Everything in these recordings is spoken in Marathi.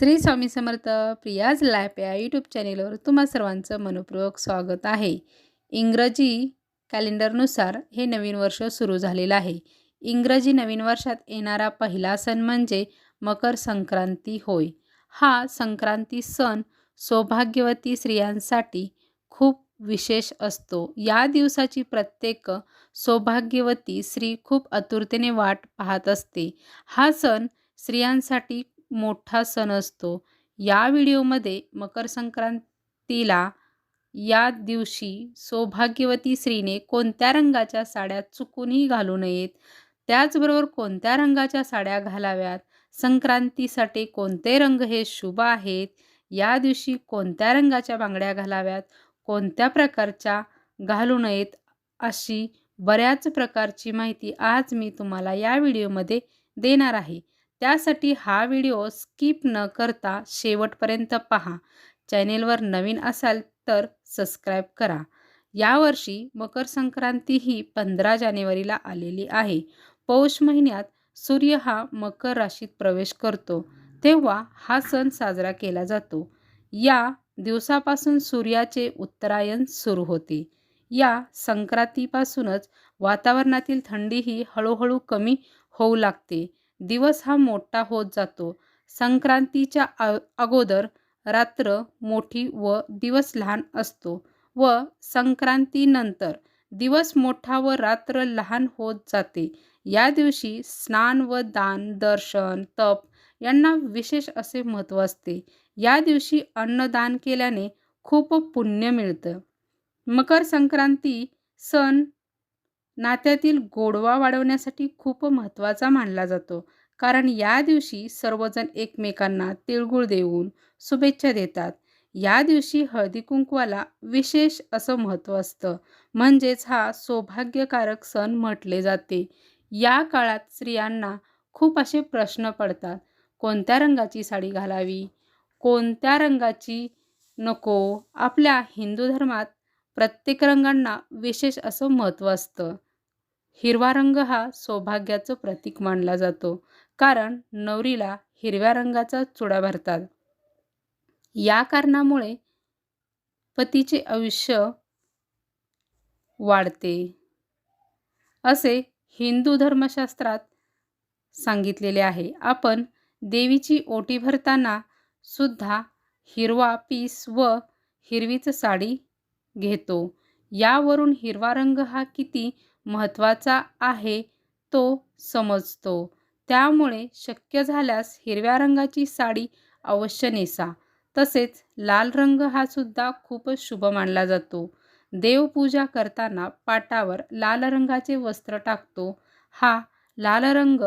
श्री स्वामी समर्थ प्रियाज लॅप या यूट्यूब चॅनेलवर तुम्हा सर्वांचं मनपूर्वक स्वागत आहे. इंग्रजी कॅलेंडरनुसार हे नवीन वर्ष सुरू झालेलं आहे. इंग्रजी नवीन वर्षात येणारा पहिला सण म्हणजे मकर संक्रांती होय. हा संक्रांती सण सौभाग्यवती स्त्रियांसाठी खूप विशेष असतो. या दिवसाची प्रत्येक सौभाग्यवती स्त्री खूप आतुरतेने वाट पाहत असते. हा सण स्त्रियांसाठी मोठा सण असतो. या व्हिडिओमध्ये मकर संक्रांतीला या दिवशी सौभाग्यवती स्त्रीने कोणत्या रंगाच्या साड्या चुकूनही घालू नयेत. त्याचबरोबर कोणत्या रंगाच्या साड्या घालाव्यात? संक्रांतीसाठी कोणते रंग हे शुभ आहेत? या दिवशी कोणत्या रंगाच्या बांगड्या घालाव्यात? कोणत्या प्रकारच्या घालू नयेत? अशी बऱ्याच प्रकारची माहिती आज मी तुम्हाला या व्हिडिओमध्ये देणार आहे. त्यासाठी हा व्हिडिओ स्किप न करता शेवटपर्यंत पहा. चॅनेलवर नवीन असाल तर सबस्क्राईब करा. यावर्षी मकर संक्रांती ही पंधरा जानेवारीला आलेली आहे. पौष महिन्यात सूर्य हा मकर राशीत प्रवेश करतो. तेव्हा हा सण साजरा केला जातो. या दिवसापासून सूर्याचे उत्तरायण सुरू होते. या संक्रांतीपासूनच वातावरणातील थंडी ही हळूहळू कमी होऊ लागते. दिवस हा मोठा होत जातो. संक्रांतीच्या अगोदर रात्र मोठी व दिवस लहान असतो व संक्रांतीनंतर दिवस मोठा व रात्र लहान होत जाते. या दिवशी स्नान व दान दर्शन तप यांना विशेष असे महत्त्व असते. या दिवशी अन्नदान केल्याने खूप पुण्य मिळतं. मकर संक्रांती सण नात्यातील गोडवा वाढवण्यासाठी खूप महत्त्वाचा मानला जातो. कारण या दिवशी सर्वजण एकमेकांना तिळगुळ देऊन शुभेच्छा देतात. या दिवशी हळदी कुंकवाला विशेष असं महत्त्व असतं. म्हणजेच हा सौभाग्यकारक सण म्हटले जाते. या काळात स्त्रियांना खूप असे प्रश्न पडतात. कोणत्या रंगाची साडी घालावी? कोणत्या रंगाची नको? आपल्या हिंदू धर्मात प्रत्येक रंगांना विशेष असं महत्त्व असतं. हिरवा रंग हा सौभाग्याचं प्रतीक मानला जातो. कारण नवरीला हिरव्या रंगाचा चुडा भरतात. या कारणामुळे पतीचे आयुष्य वाढते. असे हिंदू धर्मशास्त्रात सांगितलेले आहे. आपण देवीची ओटी भरताना सुद्धा हिरवा पीस व हिरवीच साडी घेतो. यावरून हिरवा रंग हा किती महत्त्वाचा आहे तो समजतो. त्यामुळे शक्य झाल्यास हिरव्या रंगाची साडी अवश्य नेसा. तसेच लाल रंग हा सुद्धा खूपच शुभ मानला जातो. देवपूजा करताना पाटावर लाल रंगाचे वस्त्र टाकतो. हा लाल रंग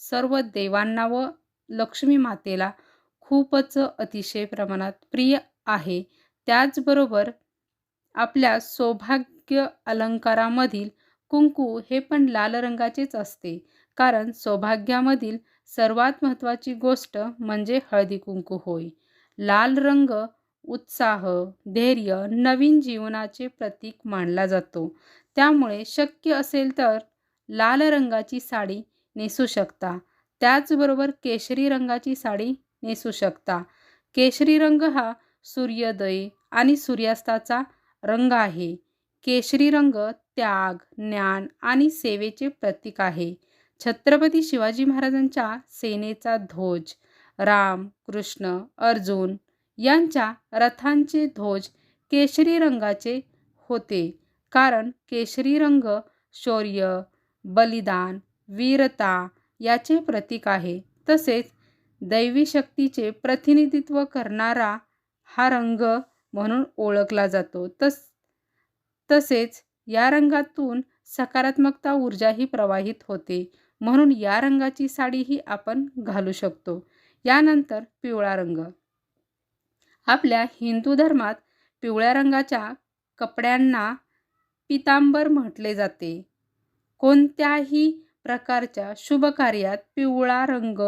सर्व देवांना व लक्ष्मी मातेला खूपच अतिशय प्रमाणात प्रिय आहे. त्याचबरोबर आपल्या सौभाग्य अलंकारामधील कुंकू हे पण लाल रंगाचेच असते. कारण सौभाग्यामधील सर्वात महत्त्वाची गोष्ट म्हणजे हळदी कुंकू होय. लाल रंग उत्साह धैर्य नवीन जीवनाचे प्रतीक मानला जातो. त्यामुळे शक्य असेल तर लाल रंगाची साडी नेसू शकता. त्याचबरोबर केशरी रंगाची साडी नेसू शकता. केशरी रंग हा सूर्योदय आणि सूर्यास्ताचा रंग आहे. केशरी रंग त्याग ज्ञान आणि सेवेचे प्रतीक आहे. छत्रपती शिवाजी महाराजांच्या सेनेचा ध्वज राम कृष्ण अर्जुन यांच्या रथांचे ध्वज केशरी रंगाचे होते. कारण केशरी रंग शौर्य बलिदान वीरता याचे प्रतीक आहे. तसेच दैवी शक्तीचे प्रतिनिधित्व करणारा हा रंग म्हणून ओळखला जातो. तस तसेच या रंगातून सकारात्मकता ऊर्जाही प्रवाहित होते. म्हणून या रंगाची साडीही आपण घालू शकतो. यानंतर पिवळा रंग. आपल्या हिंदू धर्मात पिवळ्या रंगाच्या कपड्यांना पितांबर म्हटले जाते. कोणत्याही प्रकारच्या शुभ कार्यात पिवळा रंग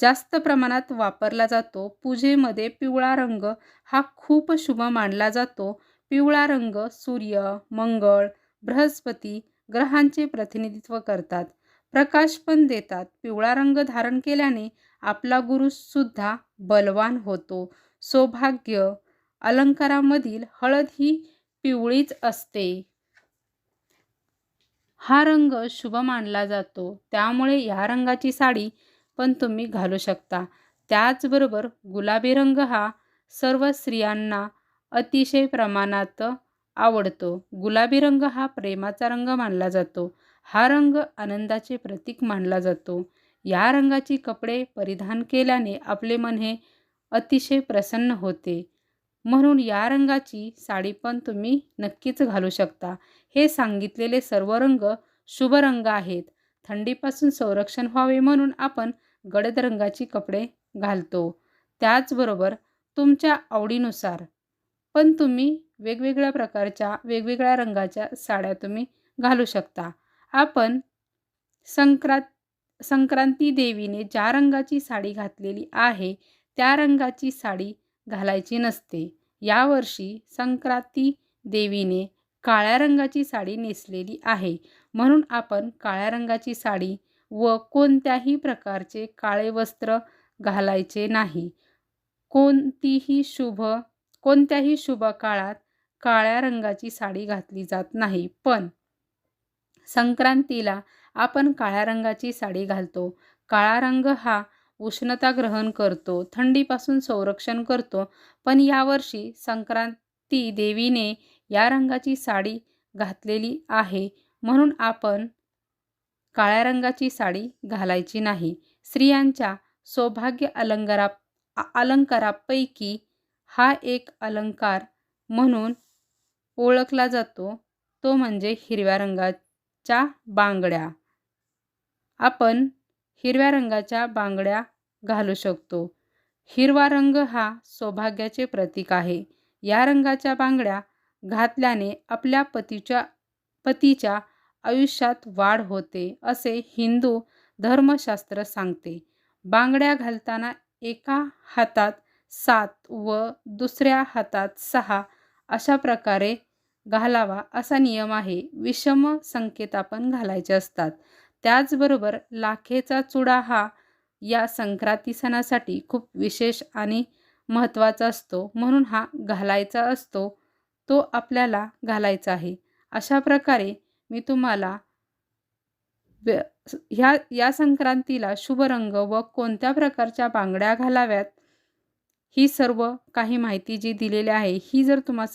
जास्त प्रमाणात वापरला जातो. पूजेमध्ये पिवळा रंग हा खूप शुभ मानला जातो. पिवळा रंग सूर्य मंगळ बृहस्पती ग्रहांचे प्रतिनिधित्व करतात. प्रकाश पण देतात. पिवळा रंग धारण केल्याने आपला गुरुसुद्धा बलवान होतो. सौभाग्य अलंकारामधील हळद ही पिवळीच असते. हा रंग शुभ मानला जातो. त्यामुळे या रंगाची साडी पण तुम्ही घालू शकता. त्याचबरोबर गुलाबी रंग हा सर्व स्त्रियांना अतिशय प्रमाणात आवडतो. गुलाबी रंग हा प्रेमाचा रंग मानला जातो. हा रंग आनंदाचे प्रतीक मानला जातो. या रंगाची कपडे परिधान केल्याने आपले मन हे अतिशय प्रसन्न होते. म्हणून या रंगाची साडी पण तुम्ही नक्कीच घालू शकता. हे सांगितलेले सर्व रंग शुभ रंग आहेत. थंडीपासून संरक्षण व्हावे म्हणून आपण गडद रंगाची कपडे घालतो. त्याचबरोबर तुमच्या आवडीनुसार पण तुम्ही वेगवेगळ्या प्रकारच्या वेगवेगळ्या रंगाच्या साड्या तुम्ही घालू शकता. आपण संक्रांत संक्रांती देवीने ज्या रंगाची साडी घातलेली आहे त्या रंगाची साडी घालायची नसते. यावर्षी संक्रांती देवीने काळ्या रंगाची साडी नेसलेली आहे. म्हणून आपण काळ्या रंगाची साडी व कोणत्याही प्रकारचे काळे वस्त्र घालायचे नाही. कोणतीही शुभ कोणत्याही शुभ काळात काळ्या रंगाची साडी घातली जात नाही. पण संक्रांतीला आपण काळ्या रंगाची साडी घालतो. काळा रंग हा उष्णता ग्रहण करतो थंडीपासून संरक्षण करतो. पण यावर्षी संक्रांती देवीने या रंगाची साडी घातलेली आहे म्हणून आपण काळ्या रंगाची साडी घालायची नाही. स्त्रियांच्या सौभाग्य अलंकारा अलंकारापैकी हा एक अलंकार म्हणून ओळखला जातो. तो म्हणजे हिरव्या रंगाच्या बांगड्या. आपण हिरव्या रंगाच्या बांगड्या घालू शकतो. हिरवा रंग हा सौभाग्याचे प्रतीक आहे. या रंगाच्या बांगड्या घातल्याने आपल्या पतीच्या पतीच्या आयुष्यात वाढ होते असे हिंदू धर्मशास्त्र सांगते. बांगड्या घालताना एका हातात सात व दुसऱ्या हातात सहा अशा प्रकारे घालावा असा नियम आहे. विषम संकेत आपण घालायचे असतात. त्याचबरोबर लाखेचा चुडा हा या संक्रांती सणासाठी खूप विशेष आणि महत्त्वाचा असतो. म्हणून हा घालायचा असतो तो आपल्याला घालायचा आहे. अशा प्रकारे मी तुम्हाला ह्या या संक्रांतीला शुभ रंग व कोणत्या प्रकारच्या बांगड्या घालाव्यात? ही सर्व काही माहिती जी दिलेली आहे ही जर तुम्हाला